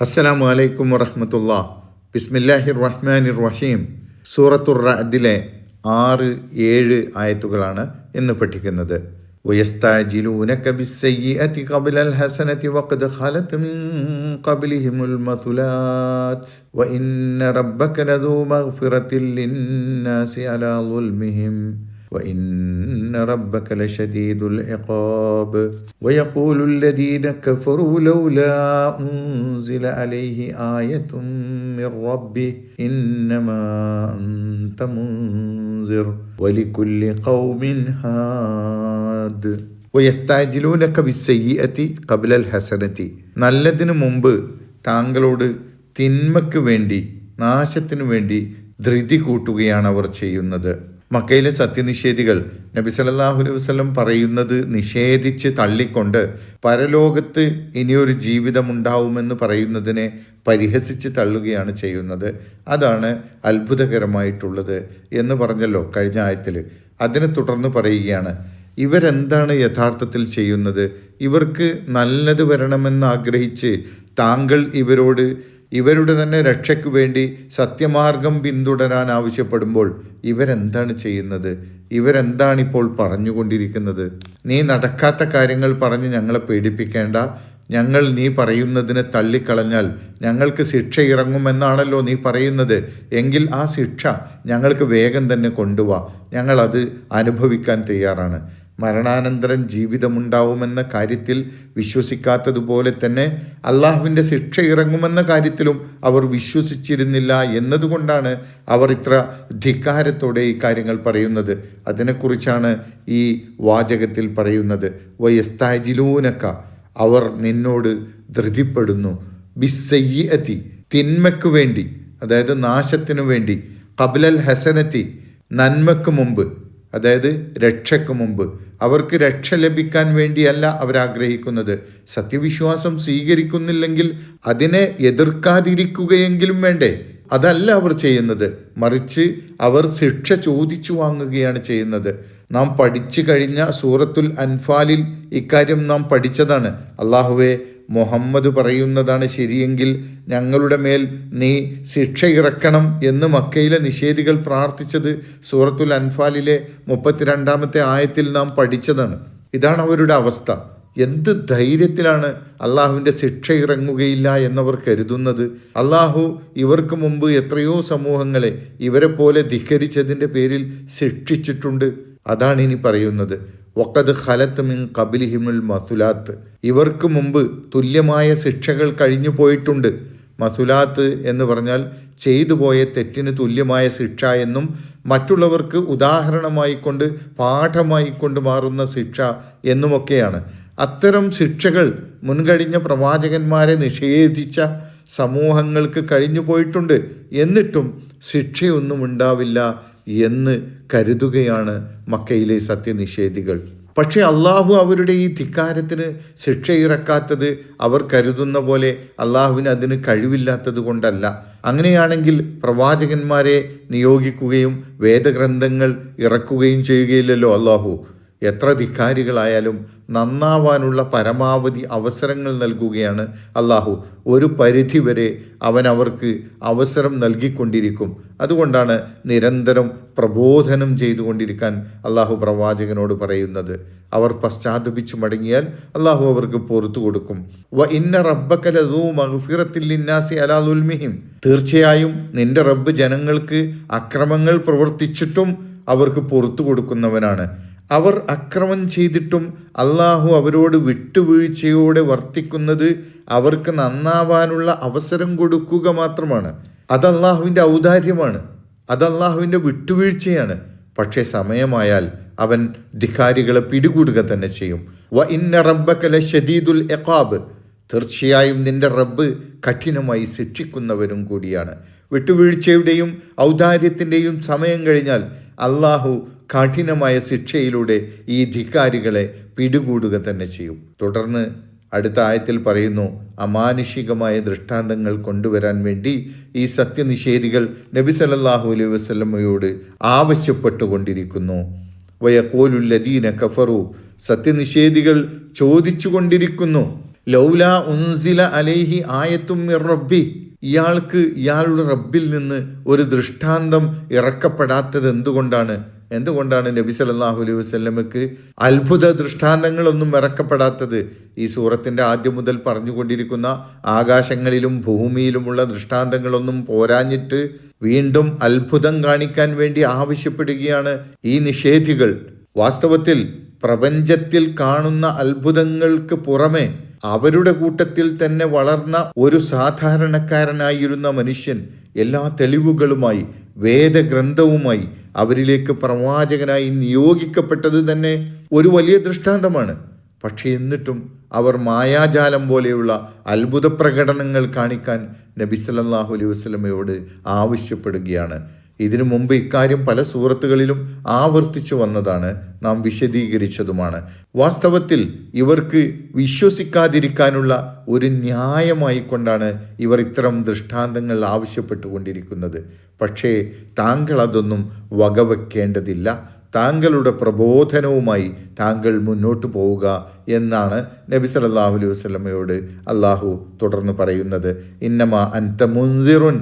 അസ്സലാമു അലൈക്കും വറഹമത്തുള്ള ബിസ്മില്ലാഹിർ റഹ്മാനിർ റഹീം സൂറത്തുർ റഅദിലെ ആറ് ഏഴ് ആയത്തുകളാണ് ഇന്ന് പഠിക്കുന്നത് ويستعجلونك بالسيئة قبل الحسنة وقد خلت من قبلهم المثلات وإن ربك لذو مغفرة للناس على ظلمهم وإن ربك لشديد العقاب ويقول الذين كفروا لولا أنزل عليه آية من ربه إنما أنت منذر ولكل قوم هاد ويستعجلونك بالسيئة قبل الحسنة നല്ലതിനു മുമ്പ് താങ്കളോട് തിന്മയ്ക്ക് വേണ്ടി നാശത്തിനു വേണ്ടി ധൃതി കൂട്ടുകയാണ് അവർ ചെയ്യുന്നത് മക്കയിലെ സത്യനിഷേധികൾ നബി സല്ലല്ലാഹു അലൈഹി വസല്ലം പറയുന്നത് നിഷേധിച്ച് തള്ളിക്കൊണ്ട് പരലോകത്ത് ഇനിയൊരു ജീവിതമുണ്ടാവുമെന്ന് പറയുന്നതിനെ പരിഹസിച്ച് തള്ളുകയാണ് ചെയ്യുന്നത്. അതാണ് അത്ഭുതകരമായിട്ടുള്ളത് എന്ന് പറഞ്ഞല്ലോ കഴിഞ്ഞ ആയത്തിൽ. അതിനെ തുടർന്ന് പറയുകയാണ് ഇവരെന്താണ് യഥാർത്ഥത്തിൽ ചെയ്യുന്നത്? ഇവർക്ക് നല്ലത് വരണമെന്ന് ആഗ്രഹിച്ച് താങ്കൾ ഇവരോട് ഇവരുടെ തന്നെ രക്ഷയ്ക്ക് വേണ്ടി സത്യമാർഗം പിന്തുടരാൻ ആവശ്യപ്പെടുമ്പോൾ ഇവരെന്താണ് ചെയ്യുന്നത്? ഇവരെന്താണിപ്പോൾ പറഞ്ഞുകൊണ്ടിരിക്കുന്നത്? നീ നടക്കാത്ത കാര്യങ്ങൾ പറഞ്ഞ് ഞങ്ങളെ പേടിപ്പിക്കേണ്ട. ഞങ്ങൾ നീ പറയുന്നതിനെ തള്ളിക്കളഞ്ഞാൽ ഞങ്ങൾക്ക് ശിക്ഷ ഇറങ്ങുമെന്നാണല്ലോ നീ പറയുന്നത്. എങ്കിൽ ആ ശിക്ഷ ഞങ്ങൾക്ക് വേഗം തന്നെ കൊണ്ടുവാ. ഞങ്ങളത് അനുഭവിക്കാൻ തയ്യാറാണ്. മരണാനന്തരം ജീവിതമുണ്ടാവുമെന്ന കാര്യത്തിൽ വിശ്വസിക്കാത്തതുപോലെ തന്നെ അള്ളാഹുവിന്റെ ശിക്ഷ ഇറങ്ങുമെന്ന കാര്യത്തിലും അവർ വിശ്വസിച്ചിരുന്നില്ല എന്നതുകൊണ്ടാണ് അവർ ഇത്ര ധിക്കാരത്തോടെ ഈ കാര്യങ്ങൾ പറയുന്നത്. അതിനെക്കുറിച്ചാണ് ഈ വാചകത്തിൽ പറയുന്നത്. വയസ്താജിലൂനക്ക അവർ നിന്നോട് ധൃതിപ്പെടുന്നു. ബിസ്സയ്യത്തി തിന്മയ്ക്ക് വേണ്ടി അതായത് നാശത്തിനു വേണ്ടി കബലൽ ഹസനത്തി നന്മയ്ക്ക് മുമ്പ്. അതായത് രക്ഷയ്ക്ക് മുമ്പ്. അവർക്ക് രക്ഷ ലഭിക്കാൻ വേണ്ടിയല്ല അവരാഗ്രഹിക്കുന്നത്. സത്യവിശ്വാസം സ്വീകരിക്കുന്നില്ലെങ്കിൽ അതിനെ എതിർക്കാതിരിക്കുകയെങ്കിലും വേണ്ടേ? അതല്ല അവർ ചെയ്യുന്നത്. മറിച്ച് അവർ ശിക്ഷ ചോദിച്ചു വാങ്ങുകയാണ് ചെയ്യുന്നത്. നാം പഠിച്ചു കഴിഞ്ഞ സൂറത്തുൽ അൻഫാലിൽ ഇക്കാര്യം നാം പഠിച്ചതാണ്. അള്ളാഹുവെ മുഹമ്മദ് പറയുന്നതാണ് ശരിയെങ്കിൽ ഞങ്ങളുടെ മേൽ നീ ശിക്ഷ ഇറക്കണം എന്ന് മക്കയിലെ നിഷേധികൾ പ്രാർത്ഥിച്ചത് സൂറത്തുൽ അൻഫാലിലെ മുപ്പത്തിരണ്ടാമത്തെ ആയത്തിൽ നാം പഠിച്ചതാണ്. ഇതാണ് അവരുടെ അവസ്ഥ. എന്ത് ധൈര്യത്തിലാണ് അള്ളാഹുവിന്റെ ശിക്ഷ ഇറങ്ങുകയില്ല എന്നവർ കരുതുന്നത്. അള്ളാഹു ഇവർക്ക് മുമ്പ് എത്രയോ സമൂഹങ്ങളെ ഇവരെ പോലെ ധിക്കരിച്ചതിന്റെ പേരിൽ ശിക്ഷിച്ചിട്ടുണ്ട്. അതാണ് ഇനി പറയുന്നത്. വക്കത് ഖലത്ത് മിൻ കബിലിഹിമുൽ മസുലാത്ത് ഇവർക്ക് മുമ്പ് തുല്യമായ ശിക്ഷകൾ കഴിഞ്ഞു പോയിട്ടുണ്ട്. മസുലാത്ത് എന്ന് പറഞ്ഞാൽ ചെയ്തു പോയ തെറ്റിന് തുല്യമായ ശിക്ഷ എന്നും മറ്റുള്ളവർക്ക് ഉദാഹരണമായി കൊണ്ട് പാഠമായി കൊണ്ട് മാറുന്ന ശിക്ഷ എന്നുമൊക്കെയാണ്. അത്തരം ശിക്ഷകൾ മുൻകഴിഞ്ഞ പ്രവാചകന്മാരെ നിഷേധിച്ച സമൂഹങ്ങൾക്ക് കഴിഞ്ഞു പോയിട്ടുണ്ട്. എന്നിട്ടും ശിക്ഷയൊന്നും ഉണ്ടാവില്ല എന്ന് കരുതുകയാണ് മക്കയിലെ സത്യനിഷേധികൾ. പക്ഷേ അള്ളാഹു അവരുടെ ഈ ധിക്കാരത്തിന് ശിക്ഷ ഇറക്കാത്തത് അവർ കരുതുന്ന പോലെ അള്ളാഹുവിന് അതിന് കഴിവില്ലാത്തത് കൊണ്ടല്ല. അങ്ങനെയാണെങ്കിൽ പ്രവാചകന്മാരെ നിയോഗിക്കുകയും വേദഗ്രന്ഥങ്ങൾ ഇറക്കുകയും ചെയ്യുകയില്ലല്ലോ അള്ളാഹു. എത്ര ധിക്കാരികളായാലും നന്നാവാനുള്ള പരമാവധി അവസരങ്ങൾ നൽകുകയാണ് അള്ളാഹു. ഒരു പരിധിവരെ അവൻ അവർക്ക് അവസരം നൽകിക്കൊണ്ടിരിക്കും. അതുകൊണ്ടാണ് നിരന്തരം പ്രബോധനം ചെയ്തുകൊണ്ടിരിക്കാൻ അള്ളാഹു പ്രവാചകനോട് പറയുന്നത്. അവർ പശ്ചാത്തപിച്ചു മടങ്ങിയാൽ അള്ളാഹു അവർക്ക് പുറത്തു കൊടുക്കും. വ ഇന്ന റബ്ബക്കലൂ മഹഫിറത്തിന്നാസി അലാലുൽമിഹിം തീർച്ചയായും നിന്റെ റബ്ബ് ജനങ്ങൾക്ക് അക്രമങ്ങൾ പ്രവർത്തിച്ചിട്ടും അവർക്ക് പുറത്തു കൊടുക്കുന്നവനാണ്. അവർ അക്രമം ചെയ്തിട്ടും അള്ളാഹു അവരോട് വിട്ടുവീഴ്ചയോടെ വർത്തിക്കുന്നത് അവർക്ക് നന്നാവാനുള്ള അവസരം കൊടുക്കുക മാത്രമാണ്. അത് അള്ളാഹുവിന്റെ ഔദാര്യമാണ്. അത് അള്ളാഹുവിന്റെ വിട്ടുവീഴ്ചയാണ്. പക്ഷേ സമയമായാൽ അവൻ ധിക്കാരികളെ പിടികൂടുക തന്നെ ചെയ്യും. വ ഇന്ന റബ്ബക്കല ഷദീദുൽ എക്കാബ് തീർച്ചയായും നിന്റെ റബ്ബ് കഠിനമായി ശിക്ഷിക്കുന്നവരും കൂടിയാണ്. വിട്ടുവീഴ്ചയുടെയും ഔദാര്യത്തിന്റെയും സമയം കഴിഞ്ഞാൽ അള്ളാഹു കഠിനമായ ശിക്ഷയിലൂടെ ഈ ധിക്കാരികളെ പിടികൂടുക തന്നെ ചെയ്യും. തുടർന്ന് അടുത്ത ആയത്തിൽ പറയുന്നു അമാനുഷികമായ ദൃഷ്ടാന്തങ്ങൾ കൊണ്ടുവരാൻ വേണ്ടി ഈ സത്യനിഷേധികൾ നബി സലല്ലാഹു അലൈഹി വസല്ലമയോട് ആവശ്യപ്പെട്ടുകൊണ്ടിരിക്കുന്നു. വയക്കോലുല്ലദീന കഫറു സത്യനിഷേധികൾ ചോദിച്ചുകൊണ്ടിരിക്കുന്നു ലൗല ഉൻസില അലൈഹി ആയത്തും റബ്ബി ഇയാൾക്ക് ഇയാളുടെ റബ്ബിൽ നിന്ന് ഒരു ദൃഷ്ടാന്തം ഇറക്കപ്പെടാത്തത് എന്തുകൊണ്ടാണ് എന്തുകൊണ്ടാണ് നബി സല്ലല്ലാഹു അലൈഹി വസ്ലമക്ക് അത്ഭുത ദൃഷ്ടാന്തങ്ങളൊന്നും ഇറക്കപ്പെടാത്തത് ഈ സൂറത്തിന്റെ ആദ്യം മുതൽ പറഞ്ഞുകൊണ്ടിരിക്കുന്ന ആകാശങ്ങളിലും ഭൂമിയിലുമുള്ള ദൃഷ്ടാന്തങ്ങളൊന്നും പോരാഞ്ഞിട്ട് വീണ്ടും അത്ഭുതം കാണിക്കാൻ വേണ്ടി ആവശ്യപ്പെടുകയാണ് ഈ നിഷേധികൾ. വാസ്തവത്തിൽ പ്രപഞ്ചത്തിൽ കാണുന്ന അത്ഭുതങ്ങൾക്ക് പുറമെ അവരുടെ കൂട്ടത്തിൽ തന്നെ വളർന്ന ഒരു സാധാരണക്കാരനായിരുന്ന മനുഷ്യൻ എല്ലാ തെളിവുകളുമായി വേദഗ്രന്ഥവുമായി അവരിലേക്ക് പ്രവാചകനായി നിയോഗിക്കപ്പെട്ടത് തന്നെ ഒരു വലിയ ദൃഷ്ടാന്തമാണ്. പക്ഷേ എന്നിട്ടും അവർ മായാജാലം പോലെയുള്ള അത്ഭുത പ്രകടനങ്ങൾ കാണിക്കാൻ നബി സല്ലല്ലാഹു അലൈഹി വസല്ലമയോട് ആവശ്യപ്പെടുകയാണ്. ഇതിനു മുമ്പ് ഇക്കാര്യം പല സൂറത്തുകളിലും ആവർത്തിച്ചു വന്നതാണ് നാം വിശദീകരിച്ചതുമാണ്. വാസ്തവത്തിൽ ഇവർക്ക് വിശ്വസിക്കാതിരിക്കാനുള്ള ഒരു ന്യായമായി കൊണ്ടാണ് ഇവർ ഇത്തരം ദൃഷ്ടാന്തങ്ങൾ ആവശ്യപ്പെട്ടുകൊണ്ടിരിക്കുന്നത്. പക്ഷേ താങ്കൾ അതൊന്നും വകവെക്കേണ്ടതില്ല. താങ്കളുടെ പ്രബോധനവുമായി താങ്കൾ മുന്നോട്ട് പോവുക എന്നാണ് നബി സല്ലല്ലാഹു അലൈഹി വസല്ലമയോട് അള്ളാഹു തുടർന്ന് പറയുന്നത്. ഇന്നമ അൻത മുൻസിറുൻ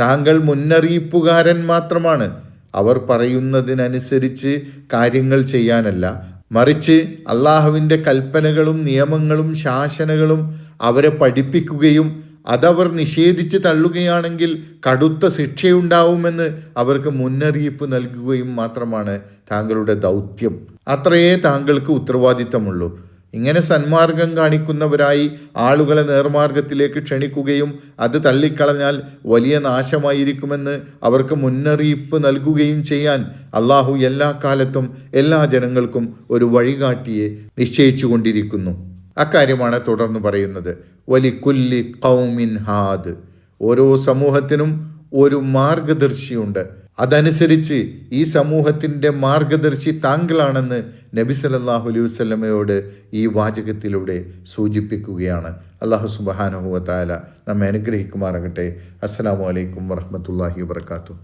താങ്കൾ മുന്നറിയിപ്പുകാരൻ മാത്രമാണ്. അവർ പറയുന്നതിനനുസരിച്ച് കാര്യങ്ങൾ ചെയ്യാനല്ല. മറിച്ച് അള്ളാഹുവിന്റെ കൽപ്പനകളും നിയമങ്ങളും ശാസനകളും അവരെ പഠിപ്പിക്കുകയും അതവർ നിഷേധിച്ച് തള്ളുകയാണെങ്കിൽ കടുത്ത ശിക്ഷയുണ്ടാവുമെന്ന് അവർക്ക് മുന്നറിയിപ്പ് നൽകുകയും മാത്രമാണ് താങ്കളുടെ ദൗത്യം. അത്രയേ താങ്കൾക്ക് ഉത്തരവാദിത്തമുള്ളൂ. ഇങ്ങനെ സന്മാർഗം കാണിക്കുന്നവരായി ആളുകളെ നേർമാർഗത്തിലേക്ക് ക്ഷണിക്കുകയും അത് തള്ളിക്കളഞ്ഞാൽ വലിയ നാശമായിരിക്കുമെന്ന് അവർക്ക് മുന്നറിയിപ്പ് നൽകുകയും ചെയ്യാൻ അള്ളാഹു എല്ലാ കാലത്തും എല്ലാ ജനങ്ങൾക്കും ഒരു വഴികാട്ടിയെ നിശ്ചയിച്ചു കൊണ്ടിരിക്കുന്നു അക്കാര്യമാണ് തുടർന്ന് പറയുന്നത്. വലി കുല്ലി കൗമിൻ ഹാദ്. ഓരോ സമൂഹത്തിനും ഒരു മാർഗദർശിയുണ്ട്. അതനുസരിച്ച് ഈ സമൂഹത്തിന്റെ മാർഗദർശി താങ്കളാണെന്ന് നബി സല്ലല്ലാഹു അലൈഹി വസ്ലമയോട് ഈ വാചകത്തിലൂടെ സൂചിപ്പിക്കുകയാണ്. അള്ളാഹു സുബഹാനഹുവ താല നമ്മെ അനുഗ്രഹിക്കുമാറാകട്ടെ. അസ്സാം വലൈക്കും വറഹ്മത്തുള്ളാഹി വബർക്കാത്തു